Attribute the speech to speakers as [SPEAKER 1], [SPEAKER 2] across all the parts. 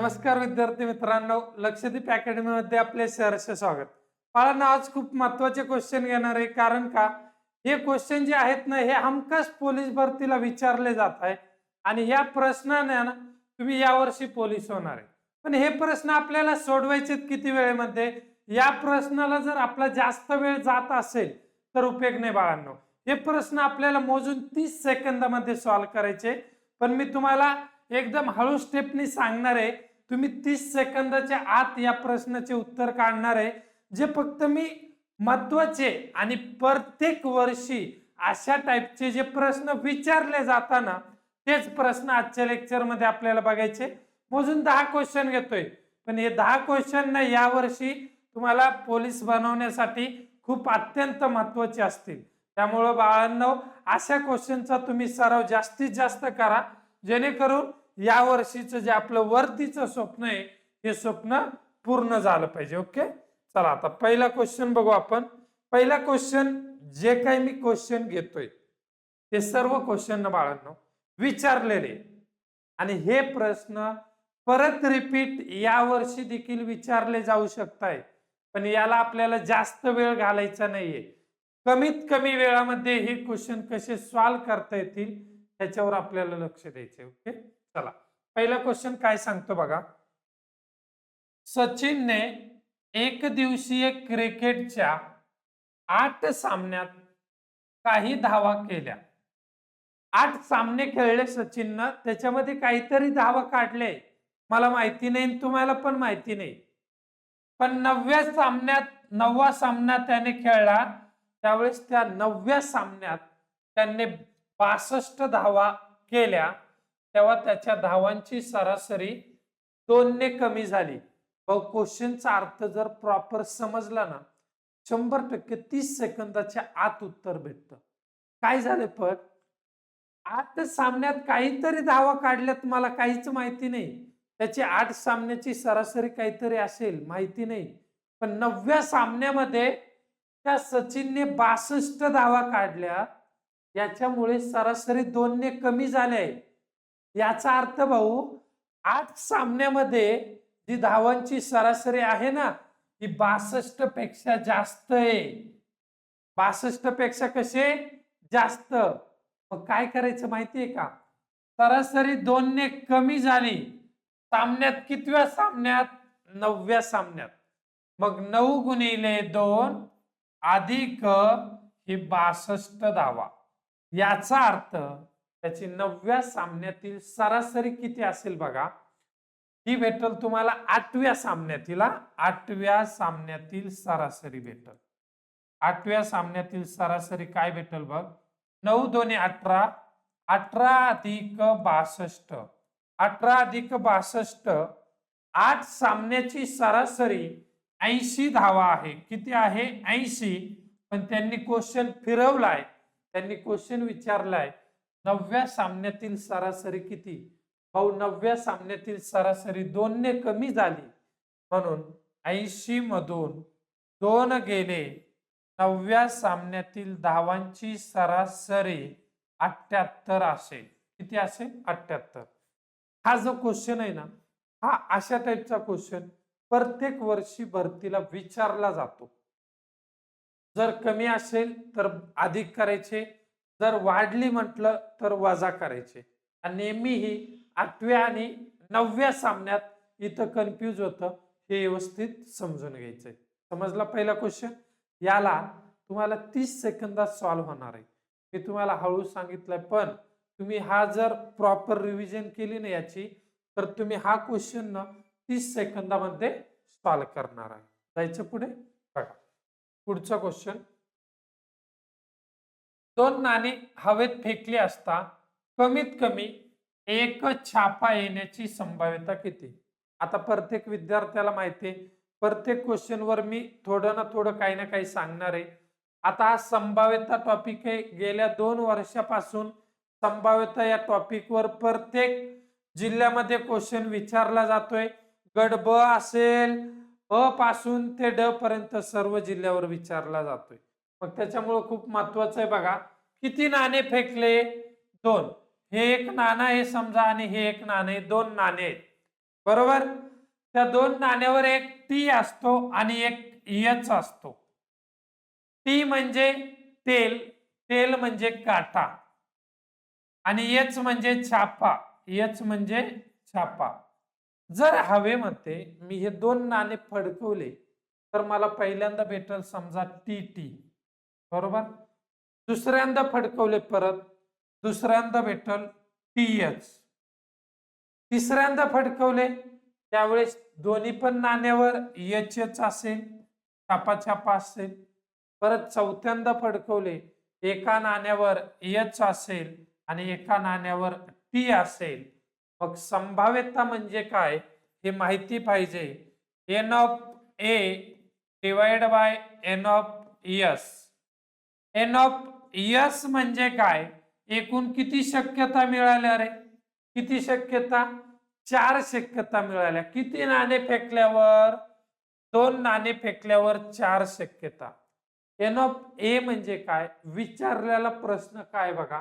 [SPEAKER 1] नमस्कार विद्यार्थी मित्रांनो लक्षदीप अकॅडमी मध्ये आपले सहर्ष स्वागत. बाळांना आज खूप महत्त्वाचे क्वेश्चन घेणार आहे. कारण का? हे क्वेश्चन जे आहेत ना हे हमखास पोलीस भरतीला विचारले जात आहे. आणि ह्या प्रश्नाने ना तुम्ही यावर्षी पोलीस होणार आहे. पण हे प्रश्न आपल्याला सोडवायचे किती वेळेमध्ये? या प्रश्नाला जर आपला जास्त वेळ जात असेल तर उपयोग नाही बाळांनो. हे प्रश्न आपल्याला मोजून तीस सेकंदामध्ये सॉल्व्ह करायचे. पण मी तुम्हाला एकदम हळू स्टेपनी सांगणार आहे. तुम्ही तीस सेकंदाच्या आत या प्रश्नाचे उत्तर काढणार आहे जे फक्त मी महत्त्वाचे आणि प्रत्येक वर्षी अशा टाईपचे जे प्रश्न विचारले जाताना तेच प्रश्न आजच्या लेक्चरमध्ये आपल्याला बघायचे. मोजून दहा क्वेश्चन घेतोय. पण हे दहा क्वेश्चन ना यावर्षी तुम्हाला पोलीस बनवण्यासाठी खूप अत्यंत महत्त्वाचे असतील. त्यामुळं बाळांनो अशा क्वेश्चनचा तुम्ही सराव जास्तीत जास्त करा. जेणेकरून या वर्षीचं जे आपलं वरतीचं स्वप्न आहे हे स्वप्न पूर्ण झालं पाहिजे ओके? चला आता पहिला क्वेश्चन बघू आपण. पहिला क्वेश्चन जे काही मी क्वेश्चन घेतोय ते सर्व क्वेश्चन बाळांनो विचारलेले. आणि हे प्रश्न परत रिपीट या वर्षी देखील विचारले जाऊ शकताय. पण याला आपल्याला जास्त वेळ घालायचा नाहीये. कमीत कमी वेळामध्ये हे क्वेश्चन कसे सॉल्व्ह करता येतील त्याच्यावर आपल्याला लक्ष द्यायचे ओके? चला. पहिला क्वेश्चन काय सांगतो बघा. सचिनने एक दिवसीय क्रिकेटच्या आठ सामन्यात काही धावा केल्या. आठ सामने खेळले सचिननं. त्याच्यामध्ये काहीतरी धावा काढले. मला माहिती नाही आणि तुम्हाला पण माहिती नाही. पण नवव्या सामन्यात नववा सामना त्याने खेळला. त्यावेळेस त्या नवव्या सामन्यात त्यांनी बासष्ट धावा केल्या. तेव्हा त्याच्या धावांची सरासरी दोनने कमी झाली. भाऊ क्वेश्चनचा अर्थ जर प्रॉपर समजला ना शंभर टक्के तीस सेकंदाच्या आत उत्तर भेटत. काय झालं पण? आठ सामन्यात काहीतरी धावा काढल्यात मला काहीच माहिती नाही. त्याची आठ सामन्याची सरासरी काहीतरी असेल माहिती नाही. पण नवव्या सामन्यामध्ये त्या सचिनने बासष्ट धावा काढल्या. याच्यामुळे सरासरी दोनने कमी झाले. याचा अर्थ भाऊ आठ सामन्यामध्ये जी धावांची सरासरी आहे ना ती बासष्टपेक्षा जास्त आहे. बासष्टपेक्षा कसे? जास्त. मग काय करायचं माहितीये का? सरासरी दोनने कमी झाली. सामन्यात कितव्या सामन्यात? नवव्या सामन्यात. मग नऊ गुणिले दोन अधिक ही बासष्ट धावा. याचा अर्थ त्याची नवव्या सामन्यातील सरासरी किती असेल बघा? ही भेटल तुम्हाला आठव्या सामन्यातील आठव्या सामन्यातील सरासरी भेटल. आठव्या सामन्यातील सरासरी काय भेटल बघ? नऊ दोन्ही अठरा. अठरा अधिक बासष्ट. अठरा अधिक बासष्ट. आठ सामन्याची सरासरी ऐंशी धावा आहे. किती आहे? ऐंशी. पण त्यांनी क्वेश्चन फिरवलाय. त्यांनी क्वेश्चन विचारलाय. नवव्या सामन्यातील सरासरी किती? भाऊ नवव्या सामन्यातील सरासरी दोनने कमी झाली. म्हणून ऐंशी मधून दोन गेले. नवव्या सामन्यातील धावांची सरासरी अठ्याहत्तर असेल. किती असेल? अठ्याहत्तर. हा जो क्वेश्चन आहे ना हा अशा टाईपचा क्वेश्चन प्रत्येक वर्षी भरतीला विचारला जातो. जर कमी असेल तर अधिक करायचे. जर वाढली म्हटलं तर वजा करायचे. आणि नेहमी ही आठव्या आणि नवव्या सामन्यात इथं कन्फ्यूज होतं हे व्यवस्थित समजून घ्यायचंय. समजला पहिला क्वेश्चन याला तुम्हाला तीस सेकंदात सॉल्व्ह होणार आहे. मी तुम्हाला हळू सांगितलंय पण तुम्ही हा जर प्रॉपर रिव्हिजन केली ना याची तर तुम्ही हा क्वेश्चन ना तीस सेकंदामध्ये सॉल्व्ह करणार आहे. जायचं पुढे? बघा. पुढचा क्वेश्चन दोन नाणी हवेत फेकली असता कमीत कमी एक छापा येण्याची संभाव्यता किती? आता प्रत्येक विद्यार्थ्याला माहिती आहे. प्रत्येक क्वेश्चनवर मी थोडं ना थोडं काही ना काही सांगणार आहे. आता हा संभाव्यता टॉपिक आहे. गेल्या दोन वर्षापासून संभाव्यता या टॉपिकवर प्रत्येक जिल्ह्यामध्ये क्वेश्चन विचारला जातोय. गड ब असेल अ पासून ते ड पर्यंत सर्व जिल्ह्यावर विचारला जातोय. मग त्याच्यामुळं खूप महत्वाचं आहे बघा. किती नाणे फेकले? दोन. हे एक नाणं आहे समजा आणि हे एक नाणे दोन नाणे आहेत. बरोबर? त्या दोन नाण्यावर एक टी असतो आणि एक यच असतो. टी म्हणजे तेल. तेल म्हणजे काटा. आणि यच म्हणजे छापा. यच म्हणजे छापा. जर हवेमध्ये मी हे दोन नाणे फडकवले तर मला पहिल्यांदा भेटल समजा टी टी बरोबर? दुसऱ्यांदा फडकवले परत दुसऱ्यांदा भेटल टी एच तिसऱ्यांदा फडकवले त्यावेळेस दोन्ही पण नाण्यावर एच एच असेल छापा छापा असेल. परत चौथ्यांदा फडकवले एका नाण्यावर एच असेल आणि एका नाण्यावर टी असेल. मग संभाव्यता म्हणजे काय हे माहिती पाहिजे. N of A divide by N of S N of S म्हणजे काय? एकूण किती शक्यता मिळाल्या रे? किती शक्यता? चार शक्यता मिळाल्या. किती नाणे फेकल्यावर? दोन नाणे फेकल्यावर चार शक्यता. एन ऑफ ए म्हणजे काय? विचारलेला प्रश्न काय बघा?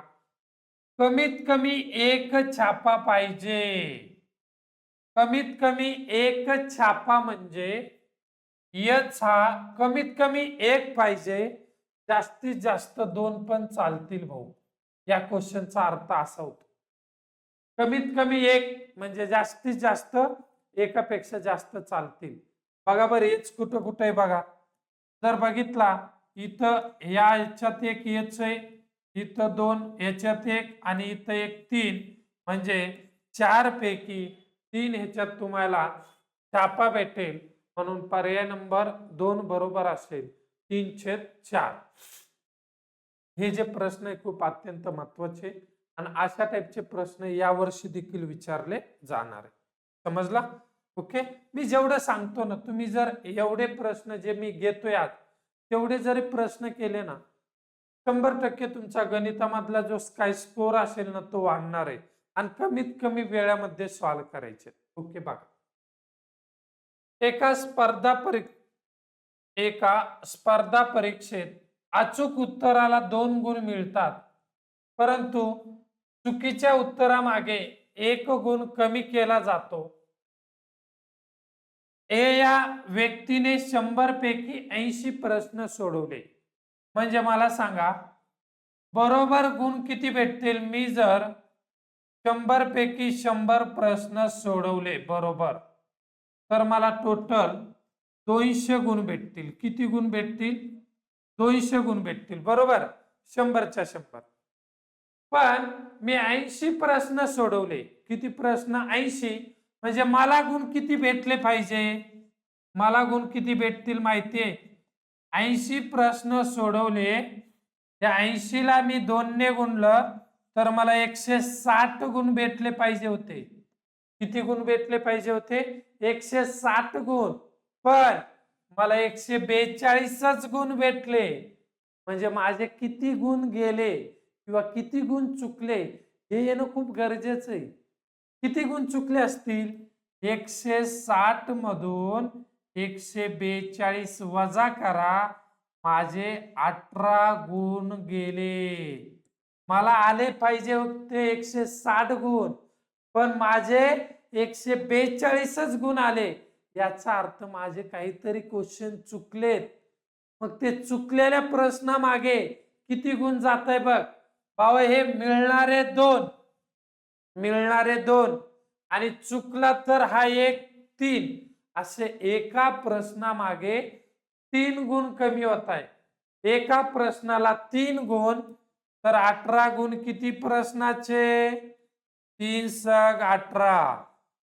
[SPEAKER 1] कमीत कमी एक छापा पाहिजे. कमीत कमी एक छापा म्हणजे यच हा कमीत कमी एक पाहिजे. जास्तीत जास्त दोन पण चालतील भाऊ. या क्वेश्चनचा अर्थ असा होतो. कमीत कमी एक म्हणजे जास्तीत जास्त एकापेक्षा जास्त चालतील. बघा बरं एच कुठं कुठं आहे बघा. जर बघितला इथं या याच्यात एक येच आहे इथं दोन ह्याच्यात एक आणि इथं एक तीन. म्हणजे चार पैकी तीन ह्याच्यात तुम्हाला छापा भेटेल. म्हणून पर्याय नंबर दोन बरोबर असेल. तीन छेद चार. हे जे प्रश्न आहे खूप अत्यंत महत्त्वाचे आणि अशा टाईपचे प्रश्न यावर्षी देखील विचारले जाणार आहे. समजला? ओके? मी जेवढं सांगतो ना तुम्ही जर एवढे प्रश्न जे मी घेतोय आज तेवढे जरी प्रश्न केले ना शंभर टक्के तुमचा गणितामधला जो स्काय स्कोर असेल ना तो वाढणार आहे आणि कमीत कमी वेळामध्ये सॉल्व्ह करायचे. ओके बघा. एका स्पर्धा परीक्षा एका स्पर्धा परीक्षेत अचूक उत्तराला दोन गुण मिळतात. परंतु चुकीच्या उत्तरामागे एक गुण कमी केला जातो. ए या व्यक्तीने शंभर पैकी ऐंशी प्रश्न सोडवले. म्हणजे मला सांगा बरोबर गुण किती भेटतील? मी जर शंभर पैकी शंभर प्रश्न सोडवले बरोबर तर मला टोटल दोनशे गुण भेटतील. किती गुण भेटतील? दोनशे गुण भेटतील. बरोबर? शंभरच्या शंभर. पण मी ऐंशी प्रश्न सोडवले. किती प्रश्न? ऐंशी. म्हणजे मला गुण किती भेटले पाहिजे? मला गुण किती भेटतील माहितीये? ऐंशी प्रश्न सोडवले. त्या ऐंशीला मी दोनने गुणलं तर मला एकशे साठ गुण भेटले पाहिजे होते. किती गुण भेटले पाहिजे होते? एकशे साठ गुण. पण मला एकशे बेचाळीसच गुण भेटले. म्हणजे माझे किती गुण गेले किंवा किती गुण चुकले हे येणं खूप गरजेचं आहे. किती गुण चुकले असतील? एकशे साठ मधून एकशे बेचाळीस वजा करा. माझे अठरा गुण गेले. मला आले पाहिजे होते एकशे साठ गुण. पण माझे एकशे बेचाळीसच गुण आले. याचा अर्थ माझे काहीतरी क्वेश्चन चुकलेत. मग ते चुकलेल्या प्रश्नामागे किती गुण जात आहे बघ. बाबा हे मिळणारे दोन. मिळणारे दोन. आणि चुकला तर हा एक तीन. असे एका प्रश्नामागे तीन गुण कमी होत आहे एका प्रश्नाला तीन गुण तर अठरा गुण किती प्रश्नाचे? तीन सग अठरा.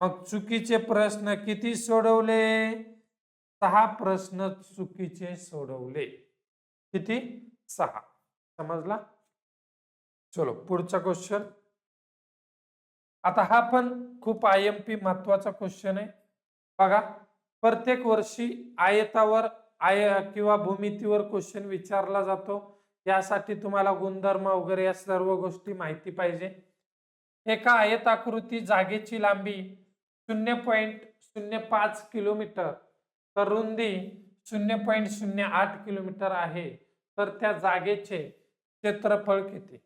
[SPEAKER 1] मग चुकीचे प्रश्न किती सोडवले? सहा प्रश्न चुकीचे सोडवले. किती? सहा. समजला? चलो पुढचा क्वेश्चन आता हा पण खूप आय एम पी महत्त्वाचा क्वेश्चन आहे. बघा प्रत्येक वर्षी आयतावर आय किंवा भूमितीवर क्वेश्चन विचारला जातो. यासाठी तुम्हाला गुणधर्म वगैरे या सर्व गोष्टी माहिती पाहिजे. एका आयताकृती जागेची लांबी शून्य पॉईंट शून्य पाच किलोमीटर. तर रुंदी शून्य पॉईंट शून्य आठ किलोमीटर आहे. तर त्या जागेचे क्षेत्रफळ किती?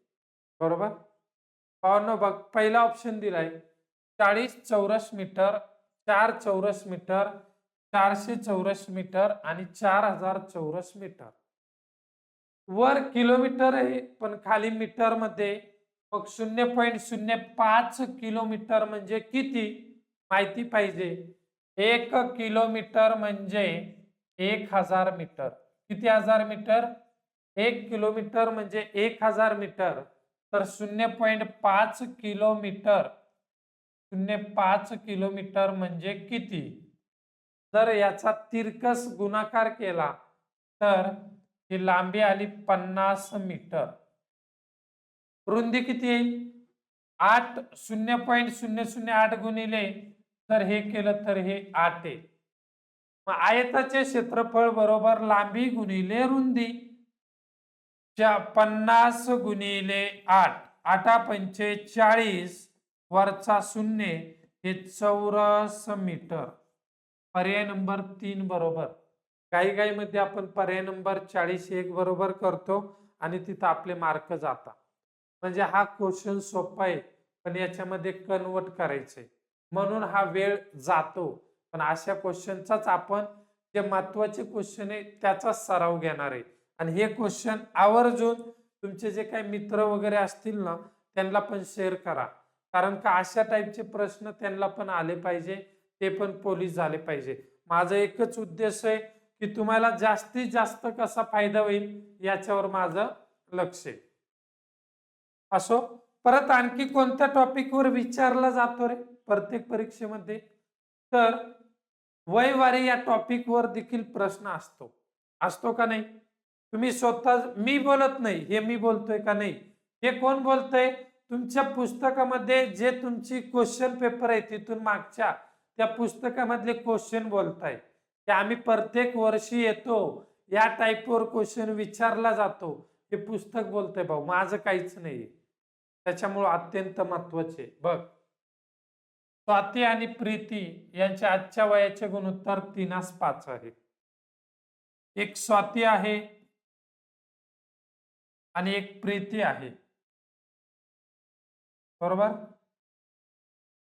[SPEAKER 1] बरोबर? पावनं बघ पहिला ऑप्शन दिलाय. चाळीस चौरस मीटर चार चौरस मीटर चारशे चौरस मीटर आणि चार हजार चौरस मीटर. वर किलोमीटर आहे पण खाली मीटरमध्ये मग शून्य पॉईंट शून्य पाच किलोमीटर म्हणजे किती? माहिती पाहिजे. एक किलोमीटर म्हणजे एक हजार मीटर. किती हजार मीटर? एक किलोमीटर म्हणजे एक हजार मीटर. तर शून्य पॉईंट पाच किलोमीटर. शून्य पाच किलोमीटर म्हणजे किती? जर याचा तिरकस गुणाकार केला तर ही लांबी आली पन्नास मीटर. रुंदी किती? येईल आठ शून्य पॉईंट शून्य शून्य आठ गुणिले तर हे केलं तर हे आठ आहे मग आयताचे क्षेत्रफळ बरोबर लांबी गुणिले रुंदी. च्या पन्नास गुणिले आठ. आठा पंचे चाळीस वरचा शून्य हे चौरस मीटर. पर्याय नंबर तीन बरोबर. काही काही मध्ये आपण पर्याय नंबर चाळीस एक बरोबर करतो आणि तिथं आपले मार्क जातात. म्हणजे हा क्वेश्चन सोपा आहे पण याच्यामध्ये कन्वर्ट करायचंय. म्हणून हा वेळ जातो. पण अशा क्वेश्चनचाच आपण जे महत्त्वाचे क्वेश्चन आहे त्याचाच सराव घेणार आहे. आणि हे क्वेश्चन आवर्जून तुमचे जे काही मित्र वगैरे असतील ना त्यांना पण शेअर करा. कारण का अशा टाईपचे प्रश्न त्यांना पण आले पाहिजे ते पण पोलीस झाले पाहिजे. माझा एकच उद्देश आहे की तुम्हाला जास्तीत जास्त कसा फायदा होईल याच्यावर माझं लक्ष आहे. असो परत आणखी कोणत्या टॉपिकवर विचारला जातो रे? प्रत्येक परीक्षेमध्ये. तर वयवारी या टॉपिकवर देखील प्रश्न असतो. असतो का नाही? तुम्ही स्वतः मी बोलत नाही हे मी बोलतोय का नाही? हे कोण बोलतय? तुमच्या पुस्तकामध्ये जे तुमची क्वेश्चन पेपर आहे तिथून मागच्या त्या पुस्तकामधले क्वेश्चन बोलताय. ते आम्ही प्रत्येक वर्षी येतो या टाईपवर क्वेश्चन विचारला जातो. हे पुस्तक बोलतंय भाऊ माझं काहीच नाही त्याच्यामुळं अत्यंत महत्त्वाचे बघ. स्वाती आणि प्रीती यांच्या आजच्या वयाचे गुणोत्तर तीनास पाच आहे. एक स्वाती आहे आणि एक प्रीती आहे. बरोबर?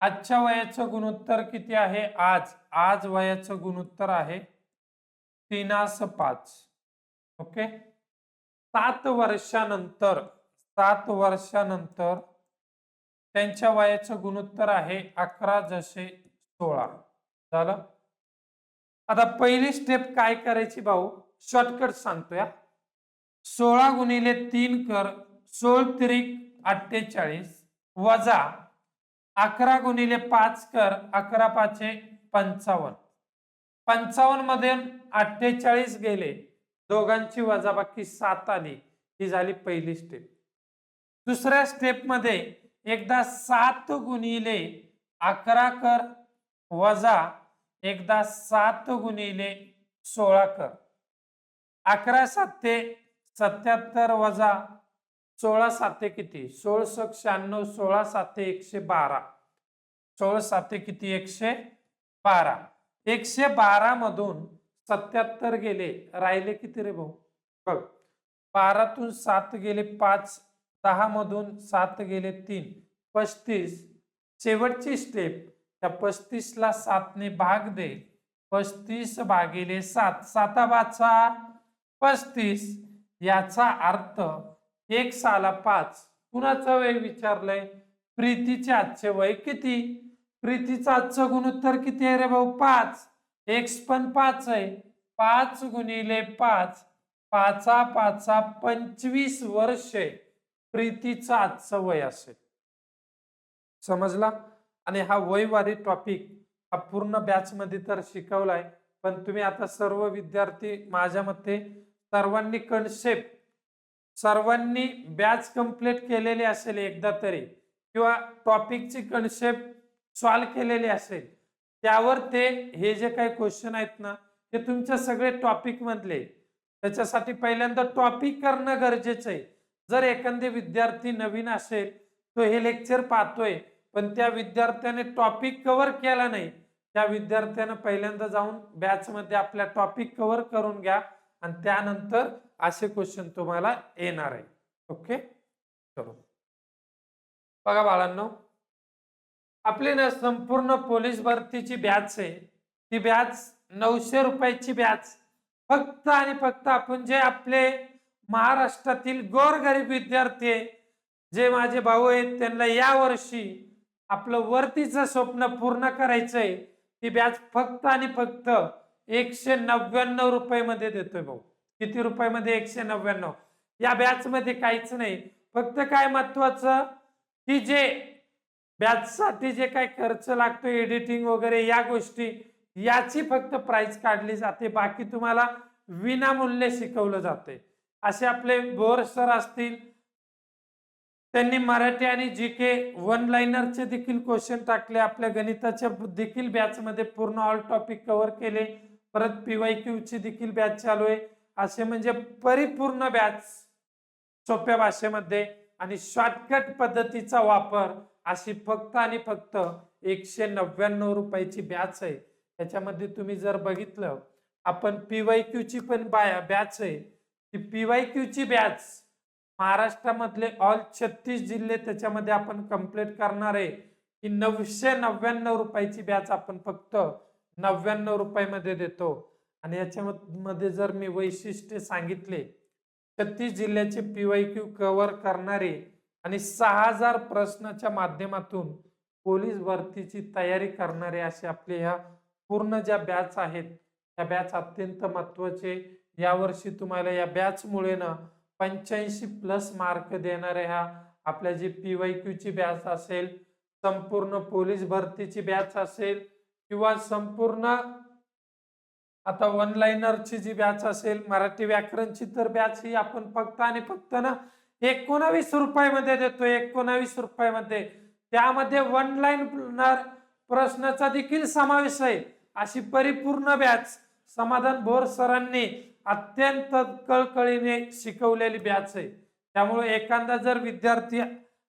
[SPEAKER 1] आजच्या वयाचं गुणोत्तर किती आहे? आज. आज वयाचं गुणोत्तर आहे तीनास पाच. ओके? सात वर्षानंतर सात वर्षानंतर त्यांच्या वयाचं गुणोत्तर आहे अकरा जसे सोळा. झालं? आता पहिली स्टेप काय करायची भाऊ? शॉर्टकट सांगतोय सोळा गुणिले तीन कर सोळ त्रिक अठ्ठेचाळीस वजा अकरा गुणिले पाच कर अकरा पाचे पंचावन्न. पंचावन्नमध्ये अठ्ठेचाळीस गेले. दोघांची वजाबाकी सात आली. ही झाली पहिली स्टेप दुसऱ्या स्टेपमध्ये एकदा सात गुणिले अकरा कर वजा एकदा सात गुणिले सोळा कर. अकरा साते सत्याहत्तर वजा सोळा साते किती? सोळस शहाण्णव सोळा साते एकशे बारा. सोळ साते किती? एकशे बारा. एकशे बारा मधून सत्याहत्तर गेले. राहिले किती रे भाऊ? बघ बारातून सात गेले पाच सहामधून सात गेले तीन. पस्तीस. शेवटची स्टेप त्या पस्तीसला सातने भाग दे. पस्तीस भागिले सात. साताबाचा पस्तीस. याचा अर्थ एक साला पाच. कुणाचं वय विचारलंय? प्रीतीचे आजचे वय किती? प्रीतीचं आजचं गुणोत्तर किती आहे रे भाऊ? पाच. एक्स पण पाच आहे. पाच गुणिले पाच. पाचा पाचा पंचवीस वर्षे. प्रीतीचं आजचं वय असेल. समजला? आणि हा वयवारी टॉपिक हा पूर्ण बॅच मध्ये तर शिकवलाय. पण तुम्ही आता सर्व विद्यार्थी माझ्या मते सर्वांनी कन्सेप्ट सर्वांनी बॅच कंप्लीट केलेली असेल एकदा तरी किंवा टॉपिकची कन्सेप्ट सॉल्व केलेली असेल त्यावर ते हे जे काही क्वेश्चन आहेत ना ते तुमच्या सगळे टॉपिक मधले. त्याच्यासाठी पहिल्यांदा टॉपिक करणं गरजेचं आहे. जर एखादे विद्यार्थी नवीन असेल तो हे लेक्चर पाहतोय पण त्या विद्यार्थ्याने टॉपिक कव्हर केला नाही त्या विद्यार्थ्यानं पहिल्यांदा जाऊन बॅच मध्ये आपल्या टॉपिक कव्हर करून घ्या आणि त्यानंतर असे क्वेश्चन तुम्हाला येणार आहे. ओके बघा बाळांनो आपली ना संपूर्ण पोलीस भरतीची बॅच आहे. ती बॅच नऊशे रुपयाची बॅच फक्त आणि फक्त आपण जे आपले महाराष्ट्रातील गोरगरीब विद्यार्थी आहे. जे माझे भाऊ आहेत त्यांना या वर्षी आपलं वरतीचं स्वप्न पूर्ण करायचंय. ती बॅच फक्त आणि फक्त एकशे नव्याण्णव रुपये मध्ये देतोय भाऊ. किती रुपयामध्ये? एकशे नव्याण्णव. या बॅच मध्ये काहीच नाही. फक्त काय महत्वाचं की जे बॅच साठी जे काय खर्च लागतो एडिटिंग वगैरे या गोष्टी याची फक्त प्राइस काढली जाते. बाकी तुम्हाला विनामूल्य शिकवलं जाते असे आपले बोर सर असतील. त्यांनी मराठी आणि जी के वन लाईनरचे देखील क्वेश्चन टाकले. आपल्या गणिताच्या देखील बॅच मध्ये पूर्ण ऑल टॉपिक कव्हर केले. परत पीवाय क्यू ची देखील बॅच चालू आहे. असे म्हणजे परिपूर्ण बॅच सोप्या भाषेमध्ये आणि शॉर्टकट पद्धतीचा वापर अशी फक्त आणि फक्त एकशे नव्याण्णव रुपयाची बॅच आहे. त्याच्यामध्ये तुम्ही जर बघितलं आपण पीवाय क्यू ची पण बॅच आहे. ती पीवाय क्यू ची बॅच. महाराष्ट्रामधले ऑल छत्तीस जिल्हे त्याच्यामध्ये आपण कंप्लीट करणार आहे. की नऊशे नव्याण्णव रुपयाची बॅच आपण फक्त नव्याण्णव रुपयामध्ये देतो. आणि याच्यामध्ये जर मी वैशिष्ट्य सांगितले छत्तीस जिल्ह्याचे पीवाय क्यू कव्हर करणारे आणि सहा हजार प्रश्नाच्या माध्यमातून पोलीस भरतीची तयारी करणारे असे आपले ह्या पूर्ण ज्या बॅच आहेत त्या बॅच अत्यंत महत्त्वाचे यावर्षी तुम्हाला या बॅचमुळे ना पंच्याऐंशी प्लस मार्क देणाऱ्या ह्या आपल्या जी पीवाय क्यू ची बॅच असेल संपूर्ण पोलीस भरतीची बॅच असेल किंवा संपूर्ण आता ऑनलाईनरची जी बॅच असेल मराठी व्याकरणची तर बॅच ही आपण फक्त आणि फक्त ना एकोणावीस रुपयामध्ये देतो एकोणावीस रुपयामध्ये. त्यामध्ये वन लाईनर प्रश्नाचा देखील समावेश आहे. अशी परिपूर्ण बॅच समाधान भोर सरांनी अत्यंत कळकळीने शिकवलेली बॅच आहे. त्यामुळे एखादा जर विद्यार्थी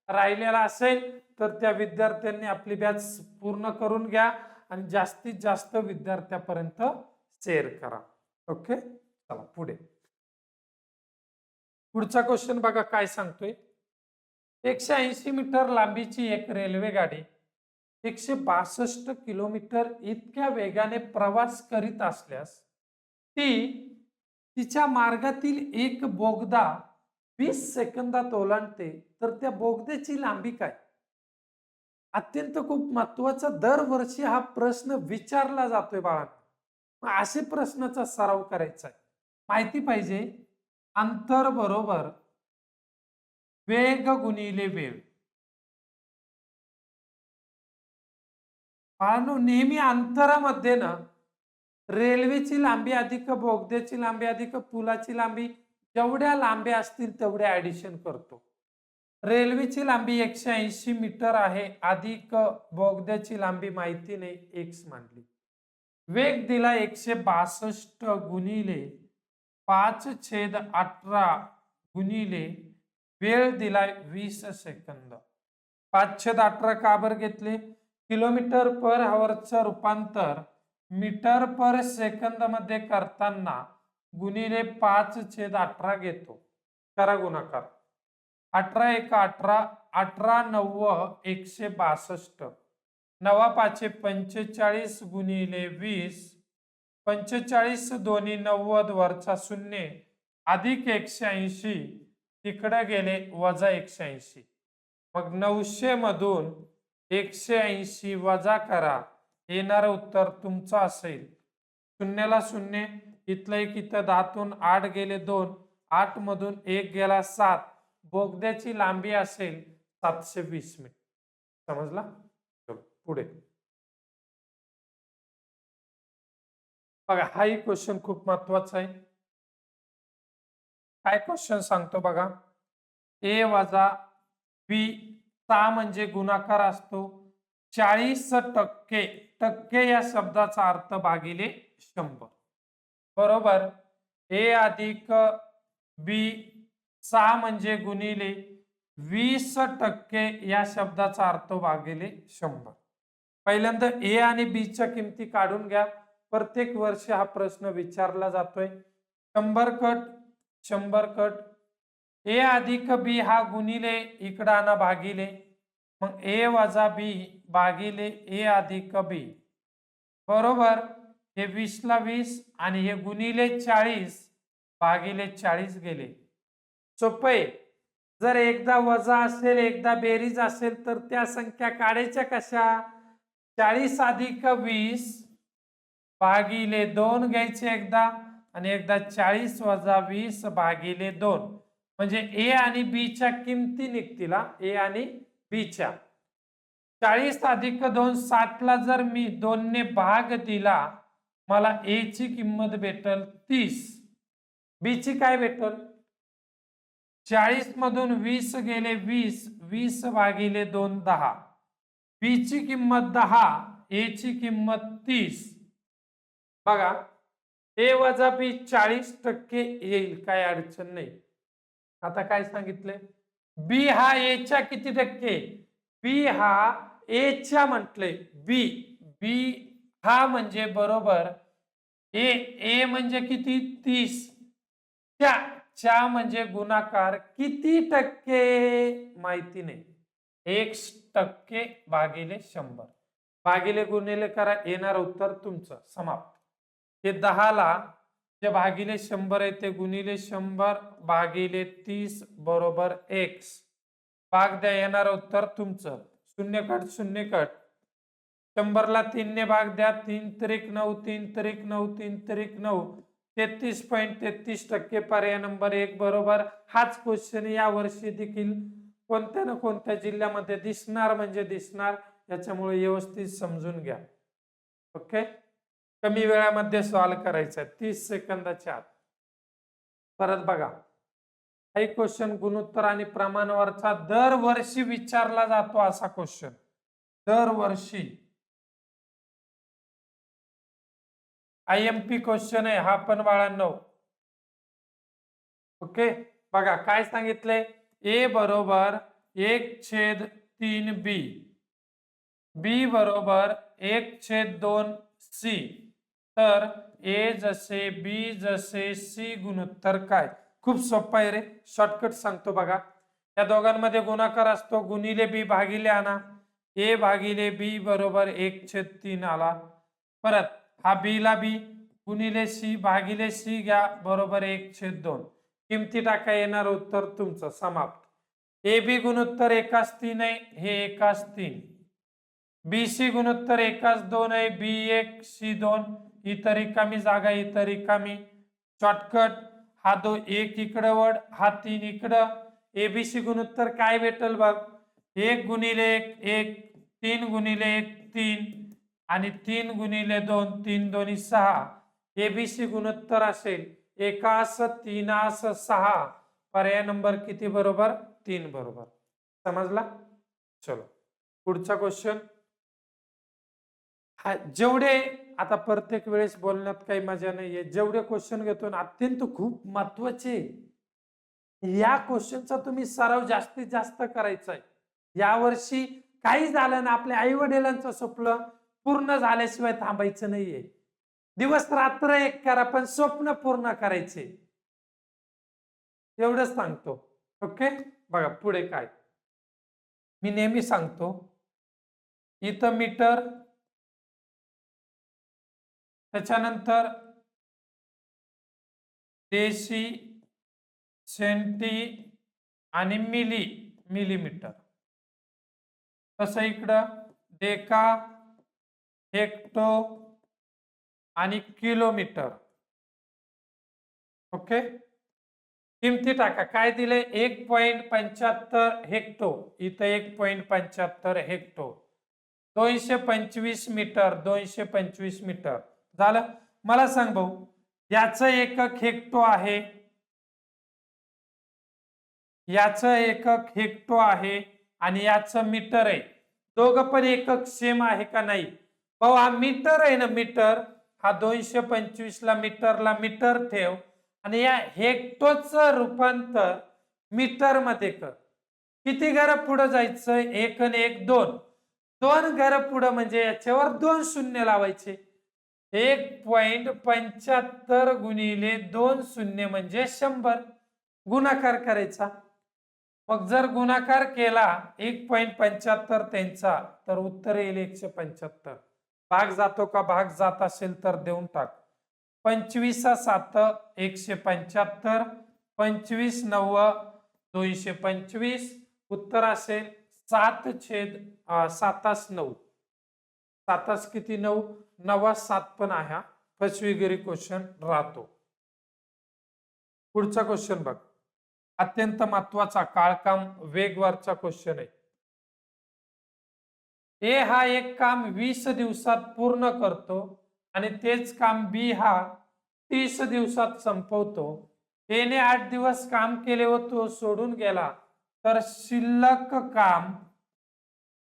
[SPEAKER 1] राहिलेला असेल तर त्या विद्यार्थ्यांनी आपली बॅच पूर्ण करून घ्या आणि जास्तीत जास्त विद्यार्थ्यापर्यंत शेअर करा. ओके? चला पुढे. पुढचा क्वेश्चन बघा काय सांगतोय. एकशे ऐंशी मीटर लांबीची एक रेल्वे गाडी एकशे बासष्ट किलोमीटर इतक्या वेगाने प्रवास करीत असल्यास ती तिच्या मार्गातील एक बोगदा वीस सेकंदात ओलांडते तर त्या बोगद्याची लांबी काय? अत्यंत खूप महत्त्वाचा दरवर्षी हा प्रश्न विचारला जातोय बाळांना. असे प्रश्नाचा सराव करायचा आहे. माहिती पाहिजे? अंतर बरोबर वेग गुणिले वेळ. बाळांनो नेहमी अंतरामध्ये ना रेल्वेची लांबी अधिक बोगद्याची लांबी अधिक पुलाची लांबी जेवढ्या लांब्या असतील तेवढ्या ऍडिशन करतो. रेल्वेची लांबी एकशे ऐंशी मीटर आहे. अधिक बोगद्याची लांबी माहितीने एक्स मांडली वेग दिला एकशे बासष्ट गुणिले पाच छेद अठरा गुणिले वेळ दिला वीस सेकंद. पाच छेद अठरा का बरं घेतले? किलोमीटर पर हवरचं रूपांतर मीटर पर सेकंदमध्ये करताना गुणिले पाच छेद अठरा घेतो. करा गुणाकार. अठरा एक अठरा अठरा नव्व एकशे बासष्ट. नवा पाचशे पंचेचाळीस गुणिले वीस. पंचेचाळीस दोन्ही नव्वद वरचा शून्य अधिक एकशे ऐंशी तिकडे गेले वजा एकशे ऐंशी. मग नऊशे मधून एकशे ऐंशी वजा करा. येणारं उत्तर तुमचं असेल. शून्याला शून्य इथलं एक इथं दहातून आठ गेले दोन आठ मधून एक गेला सात. बोगद्याची लांबी असेल सातशे वीस मीटर. समजला? पुढे. बघा हाही क्वेश्चन खूप महत्त्वाचा आहे. काय क्वेश्चन सांगतो बघा? ए वजा बी चा म्हणजे गुणाकार असतो. चाळीस टक्के टक्के या शब्दाचा अर्थ भागिले शंभर. बरोबर? ए अधिक बी सहा म्हणजे गुणिले वीस टक्के या शब्दाचा अर्थ भागिले शंभर. पहिल्यांदा ए आणि बीच्या किमती काढून घ्या. प्रत्येक वर्षी हा प्रश्न विचारला जातोय. शंभर कट शंभर कट. ए अधिक बी हा गुणिले इकडं आणा भागिले. मग ए वजा बी भागिले ए अधिक बी. बरोबर? हे वीसला वीस आणि हे गुणिले चाळीस भागिले चाळीस गेले. सोपे जर एकदा वजा असेल एकदा बेरीज असेल तर त्या संख्या काढायच्या कशा? चाळीस अधिक वीस भागिले दोन घ्यायचे एकदा आणि एकदा चाळीस वजा वीस भागिले दोन. म्हणजे ए आणि बीच्या किमती निघतील ए आणि बी च्या चाळीस अधिक दोन साठला जर मी दोनने भाग दिला मला ए ची किंमत भेटल तीस. बी ची काय भेटल? चाळीस मधून वीस गेले वीस वीस भागिले दोन दहा. बी ची किंमत दहा ए ची किंमत तीस. बघा ए वजा बी चाळीस टक्के येईल काय अडचण नाही. आता काय सांगितलंय? बी हा एच्या किती टक्के? बी हा एच्या म्हटले. बी बी हा म्हणजे बरोबर ए ए म्हणजे किती? तीस. च्या च्या म्हणजे गुणाकार किती टक्के? माहिती नाही. एक टक्के भागिले शंभर. भागिले गुणिले करा येणार उत्तर तुमचं. समाप्त. हे दहाला भागिले शंभर आहे ते गुणिले शंभर भागिले तीस बरोबर एक्स. भाग द्या येणार उत्तर तुमचं. शून्य कट शून्य कट. शंभरला तीनने भाग द्या तीन त्रिक नऊ तीन त्रिक नऊ तीन त्रिक नऊ. तेहतीस पॉईंट तेहतीस टक्के पर्याय नंबर एक बरोबर. हाच क्वेश्चन या वर्षी देखील कोणत्या ना कोणत्या जिल्ह्यामध्ये दिसणार म्हणजे दिसणार याच्यामुळे व्यवस्थित समजून घ्या. ओके कमी वेळामध्ये सॉल्व करायचा आहे. तीस सेकंदाच्या आत. परत बघा. काही क्वेश्चन गुणोत्तर आणि प्रमाणावरचा दरवर्षी विचारला जातो असा क्वेश्चन दरवर्षी. आय एम पी क्वेश्चन आहे. हा पण बाळांनो. ओके? बघा काय सांगितले? ए बरोबर एक छेद तीन बी बी बरोबर एक छेद दोन सी तर ए जसे बी जसे सी गुणोत्तर काय? खूप सोपं आहे रे. शॉर्टकट सांगतो बघा. या दोघांमध्ये गुणाकार असतो. गुणिले बी भागिले आना ए भागिले बी बरोबर एक छेद तीन आला. परत हा बी ला बी. गुणिले सी भागिले सी घ्या. बरोबर एक छेद दोन. किमती टाका येणार उत्तर तुमचं. समाप्त. ए बी गुणोत्तर एकाच तीन आहे. हे एकाच तीन. बी सी गुणोत्तर एकाच दोन आहे बी एक सी दोन. इतर रिकामी जागा इतर रिकामी शॉर्टकट हा दो एक इकडं वड हा तीन इकडं. एबीसी गुणोत्तर काय भेटल बघ? एक गुणिले एक एक तीन गुणिले एक तीन. आणि तीन गुणिले दोन तीन दोन्ही सहा. एबीसी गुणोत्तर असेल एकास तीनास सहा. पर्याय नंबर किती बरोबर? तीन बरोबर. समजला? चलो. पुढचा क्वेश्चन हा जेवढे आता प्रत्येक वेळेस बोलण्यात काही मजा नाहीये जेवढे क्वेश्चन घेतो ना अत्यंत खूप महत्त्वाचे या क्वेश्चनचा तुम्ही सराव जास्तीत जास्त करायचा आहे. यावर्षी काही झालं ना आपल्या आई वडिलांचं स्वप्न पूर्ण झाल्याशिवाय थांबायचं नाहीये. दिवस रात्र एक करा पण स्वप्न पूर्ण करायचे. एवढंच सांगतो. ओके? बघा पुढे काय? मी नेहमी सांगतो इथं मीटर त्याच्यानंतर देशी सेंटी आणि मिली मिलीमीटर. तसं इकडं डेका हेक्टो आणि किलोमीटर. ओके? किमती टाका. काय दिले? एक पॉइंट पंच्याहत्तर हेक्टो. इथं एक पॉइंट पंच्याहत्तर हेक्टो. दोनशे पंचवीस मीटर दोनशे पंचवीस मीटर. झालं. मला सांग भाऊ याच एकक हेक्टो आहे. याचं एकक हेक्टो आहे आणि याच मीटर आहे. दोघं पण एकक सेम आहे का नाही? भाऊ हा मीटर आहे ना मीटर? हा दोनशे पंचवीस ला मीटरला मीटर ठेव आणि या हेक्टोच रूपांतर मीटरमध्ये कर. किती घर पुढे जायचं? एक आणि एक दोन. दोन घर पुढं म्हणजे याच्यावर दोन शून्य लावायचे. एक पॉइंट पंच्याहत्तर गुणिले दोन शून्य म्हणजे शंभर. गुणाकार करायचा. मग जर गुणाकार केला एक पॉईंट पंच्याहत्तर त्यांचा तर उत्तर येईल एकशे पंच्याहत्तर. भाग जातो का? भाग जात असेल तर देऊन टाक. पंचवीस सात एकशे पंच्याहत्तर. पंचवीस नव्व दोनशे पंचवीस. उत्तर असेल सात छेद सातास नऊ. सातास किती नऊ? नवा सात पण आहे हा. क्वेश्चन राहतो. पुढचा क्वेश्चन बघ. अत्यंत महत्त्वाचा काळकाम वेगवारचा क्वेश्चन आहे. ए हा एक काम वीस दिवसात पूर्ण करतो आणि तेच काम बी हा तीस दिवसात संपवतो. एने आठ दिवस काम केले व तो सोडून गेला. तर शिल्लक काम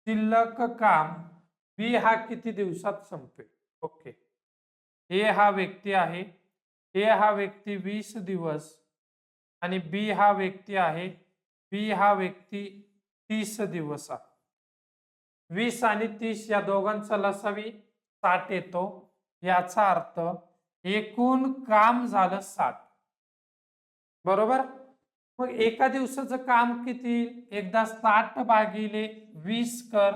[SPEAKER 1] शिल्लक काम बी हा किती दिवसात संपेल? ओके. ए हा व्यक्ती आहे. ए हा व्यक्ती वीस दिवस आणि बी हा व्यक्ती आहे. बी हा व्यक्ती तीस दिवस. आहे वीस आणि तीस या दोघांचा लसावी साठ येतो. याचा अर्थ एकूण काम झालं साठ. बरोबर? मग एका दिवसाचं काम किती? एकदा साठ भागिले वीस कर.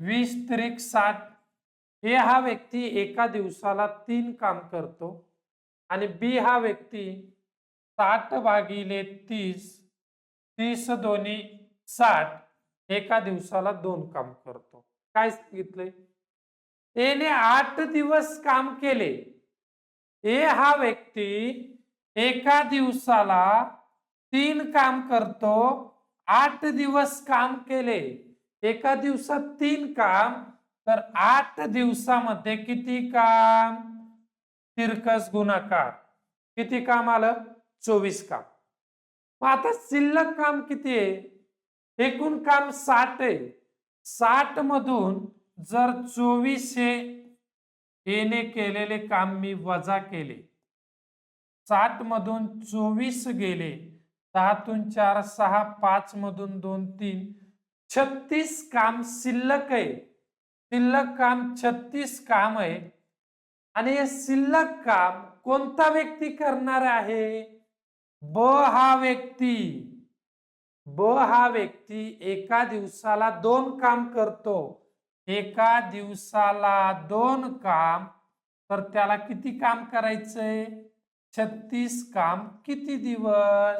[SPEAKER 1] वीस त्रिक साठ. ए हा व्यक्ती एका दिवसाला तीन काम करतो आणि बी हा व्यक्ती साठ भागिले तीस तीस दोन्ही साठ एका दिवसाला दोन काम करतो. काय सांगितले एने आठ दिवस काम केले. ए हा व्यक्ती एका दिवसाला तीन काम करतो आठ दिवस काम केले. एका दिवसात तीन काम तर आठ दिवसामध्ये किती काम? तिरकस गुणाकार. किती काम आलं? चोवीस काम. मग आता शिल्लक काम किती आहे? एकूण काम साठ आहे. साठ मधून जर चोवीस हे केलेले काम मी वजा केले. साठ मधून चोवीस गेले. दहातून चार सहा पाच मधून दोन तीन. छत्तीस काम शिल्लक आहे. शिल्लक काम छत्तीस काम आहे. आणि हे शिल्लक काम कोणता व्यक्ती करणार आहे? ब हा व्यक्ती. ब हा व्यक्ती एका दिवसाला दोन काम करतो. एका दिवसाला दोन काम. तर त्याला किती काम करायचंय? छत्तीस काम किती दिवस?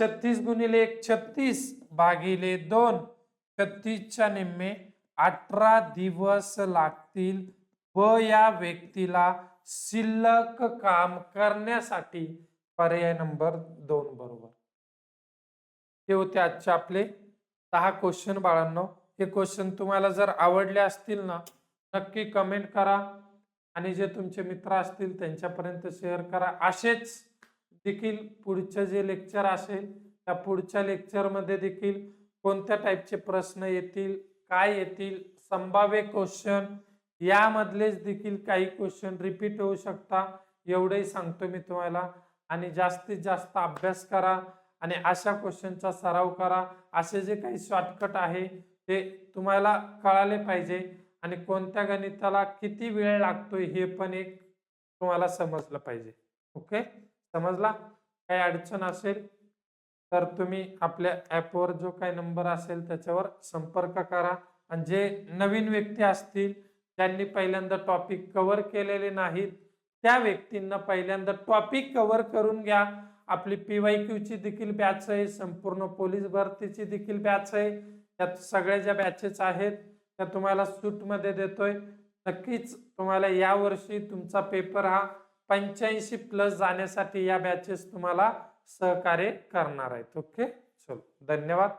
[SPEAKER 1] छत्तीस गुणिले एक छत्तीस भागिले दोन. छत्तीसच्या निम्मे अठरा दिवस लागतील व या व्यक्तीला शिल्लक काम करण्यासाठी. पर्याय नंबर दोन बरोबर. हे होते आजचे आपले दहा क्वेश्चन बाळांनो. हे क्वेश्चन तुम्हाला जर आवडले असतील ना नक्की कमेंट करा आणि जे तुमचे मित्र असतील त्यांच्यापर्यंत शेअर करा. असेच देखील पुढचे जे लेक्चर असेल त्या पुढच्या लेक्चरमध्ये देखील कोणत्या टाईपचे प्रश्न येतील काय येतील? संभाव्य क्वेश्चन यामधलेच देखील काही क्वेश्चन रिपीट होऊ शकता. एवढंही सांगतो मी तुम्हाला. आणि जास्तीत जास्त अभ्यास करा आणि अशा क्वेश्चनचा सराव करा. असे जे काही शॉर्टकट आहे ते तुम्हाला कळाले पाहिजे. आणि कोणत्या गणिताला किती वेळ लागतोय हे पण एक तुम्हाला समजलं पाहिजे. ओके समजला? काही अडचण असेल तर तुम्ही आपल्या ॲपवर जो काही नंबर असेल त्याच्यावर संपर्क करा. आणि जे नवीन व्यक्ती असतील ज्यांनी पहिल्यांदा टॉपिक कव्हर केलेले नाहीत त्या व्यक्तींना पहिल्यांदा टॉपिक कव्हर करून घ्या. आपली पी वाय क्यूची देखील बॅच आहे संपूर्ण पोलीस भरतीची देखील बॅच आहे. त्यात सगळ्या ज्या बॅचेस आहेत त्या तुम्हाला सूटमध्ये देतोय. नक्कीच तुम्हाला यावर्षी तुमचा पेपर हा पंच्याऐंशी प्लस जाण्यासाठी या बॅचेस तुम्हाला सहकार्य करणार आहेत. ओके? चलो धन्यवाद.